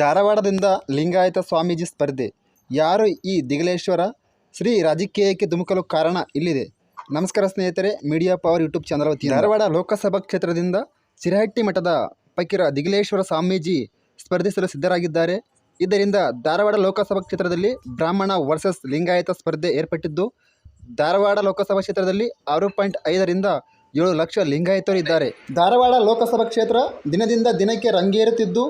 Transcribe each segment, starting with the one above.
ಧಾರವಾಡದಿಂದ ಲಿಂಗಾಯತ ಸ್ವಾಮೀಜಿ ಸ್ಪರ್ಧೆ. ಯಾರು ಈ ದಿಗಲೇಶ್ವರ? ಶ್ರೀ ರಾಜಕೀಯಕ್ಕೆ ಧುಮುಕಲು ಕಾರಣ ಇಲ್ಲಿದೆ. ನಮಸ್ಕಾರ ಸ್ನೇಹಿತರೆ, ಮೀಡಿಯಾ ಪವರ್ ಯೂಟ್ಯೂಬ್ ಚಾನಲ್ ವತಿಯಿಂದ. ಧಾರವಾಡ ಲೋಕಸಭಾ ಕ್ಷೇತ್ರದಿಂದ ಸಿರಹಟ್ಟಿ ಮಠದ ಪಕ್ಕಿರ ದಿಗಲೇಶ್ವರ ಸ್ವಾಮೀಜಿ ಸ್ಪರ್ಧಿಸಲು ಸಿದ್ಧರಾಗಿದ್ದಾರೆ. ಇದರಿಂದ ಧಾರವಾಡ ಲೋಕಸಭಾ ಕ್ಷೇತ್ರದಲ್ಲಿ ಬ್ರಾಹ್ಮಣ ವರ್ಸಸ್ ಲಿಂಗಾಯತ ಸ್ಪರ್ಧೆ ಏರ್ಪಟ್ಟಿದ್ದು, ಧಾರವಾಡ ಲೋಕಸಭಾ ಕ್ಷೇತ್ರದಲ್ಲಿ ಆರು ಪಾಯಿಂಟ್ ಐದರಿಂದ ಏಳು ಲಕ್ಷ ಲಿಂಗಾಯತರು ಇದ್ದಾರೆ. ಧಾರವಾಡ ಲೋಕಸಭಾ ಕ್ಷೇತ್ರ ದಿನದಿಂದ ದಿನಕ್ಕೆ ರಂಗೇರುತ್ತಿದ್ದು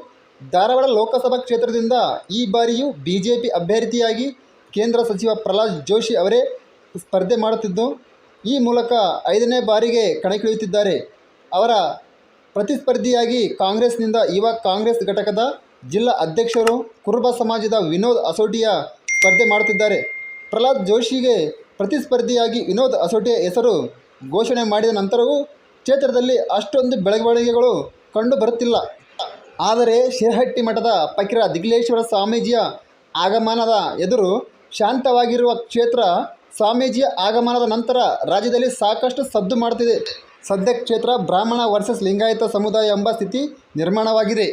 ಧಾರವಾಡ ಲೋಕಸಭಾ ಕ್ಷೇತ್ರದಿಂದ ಈ ಬಾರಿಯೂ ಬಿ ಜೆ ಪಿ ಅಭ್ಯರ್ಥಿಯಾಗಿ ಕೇಂದ್ರ ಸಚಿವ ಪ್ರಹ್ಲಾದ್ ಜೋಶಿ ಅವರೇ ಸ್ಪರ್ಧೆ ಮಾಡುತ್ತಿದ್ದು, ಈ ಮೂಲಕ ಐದನೇ ಬಾರಿಗೆ ಕಣಕ್ಕಿಳಿಯುತ್ತಿದ್ದಾರೆ. ಅವರ ಪ್ರತಿಸ್ಪರ್ಧಿಯಾಗಿ ಕಾಂಗ್ರೆಸ್ನಿಂದ ಯುವ ಕಾಂಗ್ರೆಸ್ ಘಟಕದ ಜಿಲ್ಲಾ ಅಧ್ಯಕ್ಷರು ಕುರುಬ ಸಮಾಜದ ವಿನೋದ್ ಅಸೋಟಿಯಾ ಸ್ಪರ್ಧೆ ಮಾಡುತ್ತಿದ್ದಾರೆ. ಪ್ರಹ್ಲಾದ್ ಜೋಶಿಗೆ ಪ್ರತಿಸ್ಪರ್ಧಿಯಾಗಿ ವಿನೋದ್ ಅಸೋಟಿಯ ಹೆಸರು ಘೋಷಣೆ ಮಾಡಿದ ನಂತರವೂ ಕ್ಷೇತ್ರದಲ್ಲಿ ಅಷ್ಟೊಂದು ಬೆಳವಣಿಗೆಗಳು ಕಂಡು ಬರುತ್ತಿಲ್ಲ ಆದರೆ ಶಿರಹಟ್ಟಿ ಮಠದ ಪಕಿರ ದಿಗ್ಲೇಶ್ವರ ಸ್ವಾಮೀಜಿಯ ಆಗಮನದ ಎದುರು ಶಾಂತವಾಗಿರುವ ಕ್ಷೇತ್ರ ಸ್ವಾಮೀಜಿಯ ಆಗಮನದ ನಂತರ ರಾಜ್ಯದಲ್ಲಿ ಸಾಕಷ್ಟು ಸದ್ದು ಮಾಡುತ್ತಿದೆ. ಸದ್ಯ ಕ್ಷೇತ್ರ ಬ್ರಾಹ್ಮಣ ವರ್ಸಸ್ ಲಿಂಗಾಯತ ಸಮುದಾಯ ಎಂಬ ಸ್ಥಿತಿ ನಿರ್ಮಾಣವಾಗಿದೆ.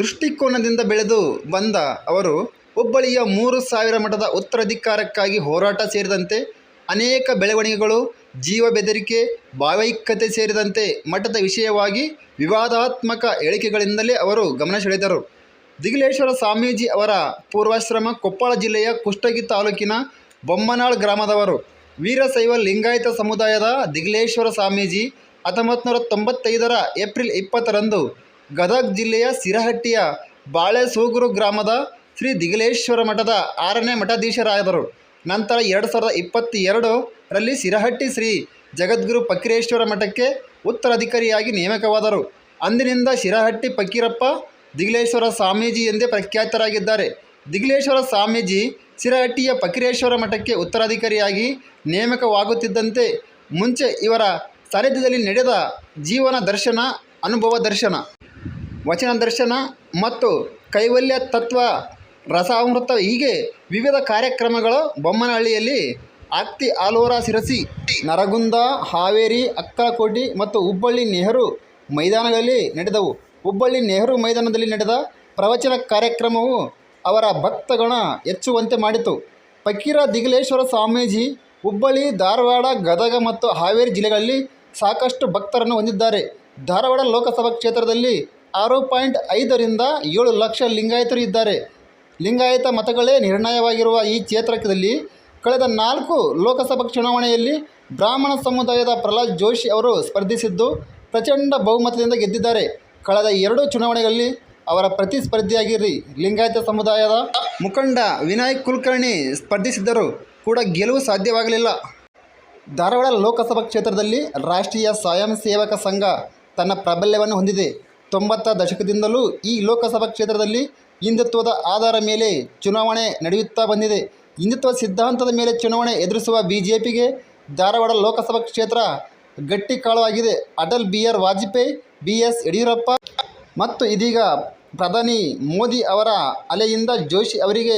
ದೃಷ್ಟಿಕೋನದಿಂದ ಬೆಳೆದು ಬಂದ ಅವರು ಹುಬ್ಬಳ್ಳಿಯ ಮೂರು ಸಾವಿರ ಮಠದ ಉತ್ತರಾಧಿಕಾರಕ್ಕಾಗಿ ಹೋರಾಟ ಸೇರಿದಂತೆ ಅನೇಕ ಬೆಳವಣಿಗೆಗಳು ಜೀವ ಬೆದರಿಕೆ, ಭಾವೈಕ್ಯತೆ ಸೇರಿದಂತೆ ಮಠದ ವಿಷಯವಾಗಿ ವಿವಾದಾತ್ಮಕ ಹೇಳಿಕೆಗಳಿಂದಲೇ ಅವರು ಗಮನ ಸೆಳೆದರು. ದಿಗಲೇಶ್ವರ ಸ್ವಾಮೀಜಿ ಅವರ ಪೂರ್ವಾಶ್ರಮ ಕೊಪ್ಪಳ ಜಿಲ್ಲೆಯ ಕುಷ್ಟಗಿ ತಾಲೂಕಿನ ಬೊಮ್ಮನಾಳ್ ಗ್ರಾಮದವರು. ವೀರಶೈವ ಲಿಂಗಾಯತ ಸಮುದಾಯದ ದಿಗಲೇಶ್ವರ ಸ್ವಾಮೀಜಿ ಹತ್ತೊಂಬತ್ತು ನೂರ ತೊಂಬತ್ತೈದರ ಏಪ್ರಿಲ್ ಇಪ್ಪತ್ತರಂದು ಗದಗ್ ಜಿಲ್ಲೆಯ ಸಿರಹಟ್ಟಿಯ ಬಾಳೆಸೂಗೂರು ಗ್ರಾಮದ ಶ್ರೀ ದಿಗಲೇಶ್ವರ ಮಠದ ಆರನೇ ಮಠಾಧೀಶರಾದರು. ನಂತರ ಎರಡು ಸಾವಿರದ ಇಪ್ಪತ್ತೆರಡರಲ್ಲಿ ಸಿರಹಟ್ಟಿ ಶ್ರೀ ಜಗದ್ಗುರು ಪಕ್ಕಿರೇಶ್ವರ ಮಠಕ್ಕೆ ಉತ್ತರಾಧಿಕಾರಿಯಾಗಿ ನೇಮಕವಾದರು. ಅಂದಿನಿಂದ ಶಿರಹಟ್ಟಿ ಪಕ್ಕೀರಪ್ಪ ದಿಗ್ಲೇಶ್ವರ ಸ್ವಾಮೀಜಿ ಎಂದೇ ಪ್ರಖ್ಯಾತರಾಗಿದ್ದಾರೆ. ದಿಗ್ಲೇಶ್ವರ ಸ್ವಾಮೀಜಿ ಶಿರಹಟ್ಟಿಯ ಪಕ್ಕಿರೇಶ್ವರ ಮಠಕ್ಕೆ ಉತ್ತರಾಧಿಕಾರಿಯಾಗಿ ನೇಮಕವಾಗುತ್ತಿದ್ದಂತೆ ಮುಂಚೆ ಇವರ ಸಾನ್ನಿಧ್ಯದಲ್ಲಿ ನಡೆದ ಜೀವನ ದರ್ಶನ, ಅನುಭವ ದರ್ಶನ, ವಚನ ದರ್ಶನ ಮತ್ತು ಕೈವಲ್ಯ ತತ್ವ, ರಸಾಮೃತ ಹೀಗೆ ವಿವಿಧ ಕಾರ್ಯಕ್ರಮಗಳು ಬೊಮ್ಮನಹಳ್ಳಿಯಲ್ಲಿ ಆಕ್ತಿ ಆಲೋರ ಸಿರಸಿ ನರಗುಂದ, ಹಾವೇರಿ ಅಕ್ಕಲಕೋಟಿ ಮತ್ತು ಹುಬ್ಬಳ್ಳಿ ನೆಹರು ಮೈದಾನಗಳಲ್ಲಿ ನಡೆದವು. ಹುಬ್ಬಳ್ಳಿ ನೆಹರು ಮೈದಾನದಲ್ಲಿ ನಡೆದ ಪ್ರವಚನ ಕಾರ್ಯಕ್ರಮವು ಅವರ ಭಕ್ತಗಣ ಹೆಚ್ಚುವಂತೆ ಮಾಡಿತು. ಫಕೀರ ದಿಗಲೇಶ್ವರ ಸ್ವಾಮೀಜಿ ಹುಬ್ಬಳ್ಳಿ, ಧಾರವಾಡ, ಗದಗ ಮತ್ತು ಹಾವೇರಿ ಜಿಲ್ಲೆಗಳಲ್ಲಿ ಸಾಕಷ್ಟು ಭಕ್ತರನ್ನು ಹೊಂದಿದ್ದಾರೆ. ಧಾರವಾಡ ಲೋಕಸಭಾ ಕ್ಷೇತ್ರದಲ್ಲಿ ಆರು ಪಾಯಿಂಟ್ ಐದರಿಂದ ಏಳು ಲಕ್ಷ ಲಿಂಗಾಯತರು ಇದ್ದಾರೆ. ಲಿಂಗಾಯತ ಮತಗಳೇ ನಿರ್ಣಯವಾಗಿರುವ ಈ ಕ್ಷೇತ್ರದಲ್ಲಿ ಕಳೆದ ನಾಲ್ಕು ಲೋಕಸಭಾ ಚುನಾವಣೆಯಲ್ಲಿ ಬ್ರಾಹ್ಮಣ ಸಮುದಾಯದ ಪ್ರಹ್ಲಾದ್ ಜೋಶಿ ಅವರು ಸ್ಪರ್ಧಿಸಿದ್ದು ಪ್ರಚಂಡ ಬಹುಮತದಿಂದ ಗೆದ್ದಿದ್ದಾರೆ. ಕಳೆದ ಎರಡು ಚುನಾವಣೆಗಳಲ್ಲಿ ಅವರ ಪ್ರತಿಸ್ಪರ್ಧಿಯಾಗಿ ಲಿಂಗಾಯತ ಸಮುದಾಯದ ಮುಖಂಡ ವಿನಾಯಕ್ ಕುಲಕರ್ಣಿ ಸ್ಪರ್ಧಿಸಿದ್ದರೂ ಕೂಡ ಗೆಲುವು ಸಾಧ್ಯವಾಗಲಿಲ್ಲ. ಧಾರವಾಡ ಲೋಕಸಭಾ ಕ್ಷೇತ್ರದಲ್ಲಿ ರಾಷ್ಟ್ರೀಯ ಸ್ವಯಂ ಸೇವಕ ಸಂಘ ತನ್ನ ಪ್ರಾಬಲ್ಯವನ್ನು ಹೊಂದಿದೆ. ತೊಂಬತ್ತ ದಶಕದಿಂದಲೂ ಈ ಲೋಕಸಭಾ ಕ್ಷೇತ್ರದಲ್ಲಿ ಹಿಂದುತ್ವದ ಆಧಾರ ಮೇಲೆ ಚುನಾವಣೆ ನಡೆಯುತ್ತಾ ಬಂದಿದೆ. ಹಿಂದುತ್ವ ಸಿದ್ಧಾಂತದ ಮೇಲೆ ಚುನಾವಣೆ ಎದುರಿಸುವ ಬಿಜೆಪಿಗೆ ಧಾರವಾಡ ಲೋಕಸಭಾ ಕ್ಷೇತ್ರ ಗಟ್ಟಿ ಕಾಳವಾಗಿದೆ. Atal B R Vajpayee B S Yediyurappa ಮತ್ತು ಇದೀಗ ಪ್ರಧಾನಿ ಮೋದಿ ಅವರ ಅಲೆಯಿಂದ ಜೋಶಿ ಅವರಿಗೆ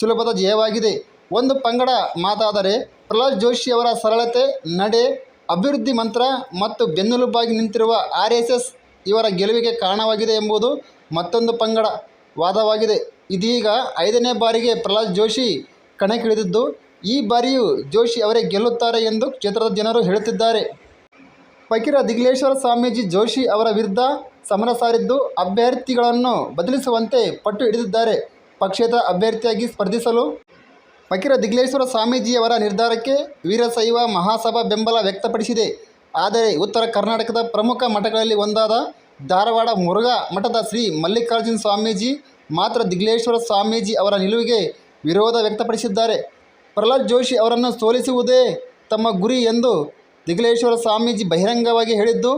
ಸುಲಭದ ಜಯವಾಗಿದೆ. ಒಂದು ಪಂಗಡ ಮಾತಾದರೆ ಪ್ರಹ್ಲಾದ್ ಜೋಶಿ ಅವರ ಸರಳತೆ, ನಡೆ, ಅಭಿವೃದ್ಧಿ ಮಂತ್ರ ಮತ್ತು ಬೆನ್ನೆಲುಬಾಗಿ ನಿಂತಿರುವ ಆರ್ ಎಸ್ ಎಸ್ ಇವರ ಗೆಲುವಿಗೆ ಕಾರಣವಾಗಿದೆ ಎಂಬುದು ಮತ್ತೊಂದು ಪಂಗಡ ವಾದವಾಗಿದೆ. ಇದೀಗ ಐದನೇ ಬಾರಿಗೆ ಪ್ರಹ್ಲಾದ್ ಜೋಶಿ ಕಣಕ್ಕಿಳಿದಿದ್ದು, ಈ ಬಾರಿಯೂ ಜೋಶಿ ಅವರೇ ಗೆಲ್ಲುತ್ತಾರೆ ಎಂದು ಕ್ಷೇತ್ರದ ಜನರು ಹೇಳುತ್ತಿದ್ದಾರೆ. ಫಕೀರ ದಿಗ್ಲೇಶ್ವರ ಸ್ವಾಮೀಜಿ ಜೋಶಿ ಅವರ ವಿರುದ್ಧ ಸಮರ ಸಾರಿದ್ದು, ಅಭ್ಯರ್ಥಿಗಳನ್ನು ಬದಲಿಸುವಂತೆ ಪಟ್ಟು ಹಿಡಿದಿದ್ದಾರೆ. ಪಕ್ಷೇತರ ಅಭ್ಯರ್ಥಿಯಾಗಿ ಸ್ಪರ್ಧಿಸಲು ಫಕೀರ ದಿಗ್ಲೇಶ್ವರ ಸ್ವಾಮೀಜಿಯವರ ನಿರ್ಧಾರಕ್ಕೆ ವೀರಶೈವ ಮಹಾಸಭಾ ಬೆಂಬಲ ವ್ಯಕ್ತಪಡಿಸಿದೆ. ಆದರೆ ಉತ್ತರ ಕರ್ನಾಟಕದ ಪ್ರಮುಖ ಮಠಗಳಲ್ಲಿ ಒಂದಾದ ಧಾರವಾಡ ಮುರುಘಾ ಮಠದ ಶ್ರೀ ಮಲ್ಲಿಕಾರ್ಜುನ ಸ್ವಾಮೀಜಿ ಮಾತ್ರ ದಿಗ್ಲೇಶ್ವರ ಸ್ವಾಮೀಜಿ ಅವರ ನಿಲುವಿಗೆ ವಿರೋಧ ವ್ಯಕ್ತಪಡಿಸಿದ್ದಾರೆ. ಪ್ರಹ್ಲಾದ್ ಜೋಶಿ ಅವರನ್ನು ಸೋಲಿಸುವುದೇ ತಮ್ಮ ಗುರಿ ಎಂದು ದಿಗ್ಲೇಶ್ವರ ಸ್ವಾಮೀಜಿ ಬಹಿರಂಗವಾಗಿ ಹೇಳಿದ್ದು,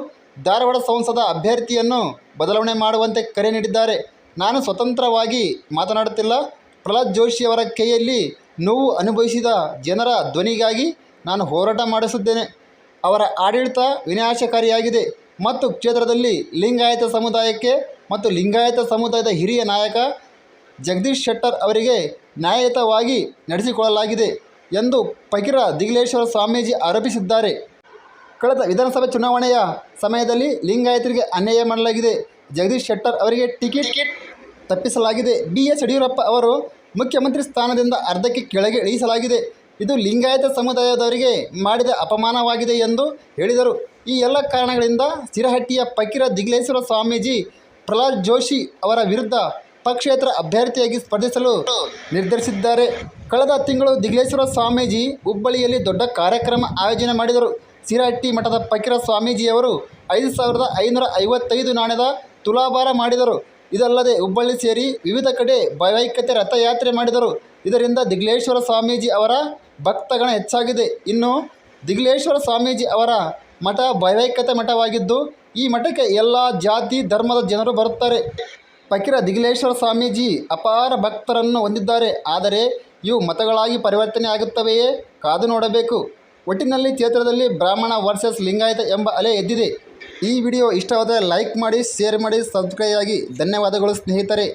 ಧಾರವಾಡ ಸಂಸದ ಅಭ್ಯರ್ಥಿಯನ್ನು ಬದಲಾವಣೆ ಮಾಡುವಂತೆ ಕರೆ ನೀಡಿದ್ದಾರೆ. ನಾನು ಸ್ವತಂತ್ರವಾಗಿ ಮಾತನಾಡುತ್ತಿಲ್ಲ. ಪ್ರಹ್ಲಾದ್ ಜೋಶಿ ಅವರ ಕೈಯಲ್ಲಿ ನೋವು ಅನುಭವಿಸಿದ ಜನರ ಧ್ವನಿಗಾಗಿ ನಾನು ಹೋರಾಟ ಮಾಡಿಸುತ್ತೇನೆ. ಅವರ ಆಡಳಿತ ವಿನಾಶಕಾರಿಯಾಗಿದೆ ಮತ್ತು ಕ್ಷೇತ್ರದಲ್ಲಿ ಲಿಂಗಾಯತ ಸಮುದಾಯಕ್ಕೆ ಮತ್ತು ಲಿಂಗಾಯತ ಸಮುದಾಯದ ಹಿರಿಯ ನಾಯಕ ಜಗದೀಶ್ ಶೆಟ್ಟರ್ ಅವರಿಗೆ ನ್ಯಾಯಯುತವಾಗಿ ನಡೆಸಿಕೊಳ್ಳಲಾಗಿದೆ ಎಂದು ಫಕೀರ ದಿಗ್ಲೇಶ್ವರ ಸ್ವಾಮೀಜಿ ಆರೋಪಿಸಿದ್ದಾರೆ. ಕಳೆದ ವಿಧಾನಸಭೆ ಚುನಾವಣೆಯ ಸಮಯದಲ್ಲಿ ಲಿಂಗಾಯತರಿಗೆ ಅನ್ಯಾಯ ಮಾಡಲಾಗಿದೆ. ಜಗದೀಶ್ ಶೆಟ್ಟರ್ ಅವರಿಗೆ ಟಿಕೆಟ್ ತಪ್ಪಿಸಲಾಗಿದೆ. ಬಿ ಎಸ್ ಯಡಿಯೂರಪ್ಪ ಅವರು ಮುಖ್ಯಮಂತ್ರಿ ಸ್ಥಾನದಿಂದ ಅರ್ಧಕ್ಕೆ ಕೆಳಗೆ ಇಳಿಸಲಾಗಿದೆ. ಇದು ಲಿಂಗಾಯತ ಸಮುದಾಯದವರಿಗೆ ಮಾಡಿದ ಅಪಮಾನವಾಗಿದೆ ಎಂದು ಹೇಳಿದರು. ಈ ಎಲ್ಲ ಕಾರಣಗಳಿಂದ ಸಿರಹಟ್ಟಿಯ ಫಕೀರ ದಿಗ್ಲೇಶ್ವರ ಸ್ವಾಮೀಜಿ ಪ್ರಹ್ಲಾದ್ ಜೋಶಿ ಅವರ ವಿರುದ್ಧ ಪಕ್ಷೇತರ ಅಭ್ಯರ್ಥಿಯಾಗಿ ಸ್ಪರ್ಧಿಸಲು ನಿರ್ಧರಿಸಿದ್ದಾರೆ. ಕಳೆದ ತಿಂಗಳು ದಿಗ್ಲೇಶ್ವರ ಸ್ವಾಮೀಜಿ ಹುಬ್ಬಳ್ಳಿಯಲ್ಲಿ ದೊಡ್ಡ ಕಾರ್ಯಕ್ರಮ ಆಯೋಜನೆ ಮಾಡಿದರು. ಸಿರಹಟ್ಟಿ ಮಠದ ಫಕೀರ ಸ್ವಾಮೀಜಿಯವರು ಐದು ಸಾವಿರದ ಐನೂರ ಐವತ್ತೈದು ನಾಣ್ಯದ ತುಲಾಭಾರ ಮಾಡಿದರು. ಇದಲ್ಲದೆ ಹುಬ್ಬಳ್ಳಿ ಸೇರಿ ವಿವಿಧ ಕಡೆ ಭಾವೈಕ್ಯತೆ ರಥಯಾತ್ರೆ ಮಾಡಿದರು. ಇದರಿಂದ ದಿಗ್ಲೇಶ್ವರ ಸ್ವಾಮೀಜಿ ಅವರ ಭಕ್ತಗಣ ಹೆಚ್ಚಾಗಿದೆ. ಇನ್ನು ದಿಗ್ಲೇಶ್ವರ ಸ್ವಾಮೀಜಿ ಅವರ ಮಠ ಭಾವೈಕ್ಯತೆ ಮಠವಾಗಿದ್ದು, ಈ ಮಠಕ್ಕೆ ಎಲ್ಲ ಜಾತಿ, ಧರ್ಮದ ಜನರು ಬರುತ್ತಾರೆ. ಫಕೀರ ದಿಗಿಲೇಶ್ವರ ಸ್ವಾಮೀಜಿ ಅಪಾರ ಭಕ್ತರನ್ನು ಹೊಂದಿದ್ದಾರೆ. ಆದರೆ ಇವು ಮತಗಳಾಗಿ ಪರಿವರ್ತನೆ ಆಗುತ್ತವೆಯೇ? ಕಾದು ನೋಡಬೇಕು. ಒಟ್ಟಿನಲ್ಲಿ ಕ್ಷೇತ್ರದಲ್ಲಿ ಬ್ರಾಹ್ಮಣ ವರ್ಸಸ್ ಲಿಂಗಾಯತ ಎಂಬ ಅಲೆ ಎದ್ದಿದೆ. ಈ ವಿಡಿಯೋ ಇಷ್ಟವಾದರೆ ಲೈಕ್ ಮಾಡಿ, ಶೇರ್ ಮಾಡಿ, ಸಬ್ಸ್ಕ್ರೈಬ್ ಆಗಿ. ಧನ್ಯವಾದಗಳು ಸ್ನೇಹಿತರೆ.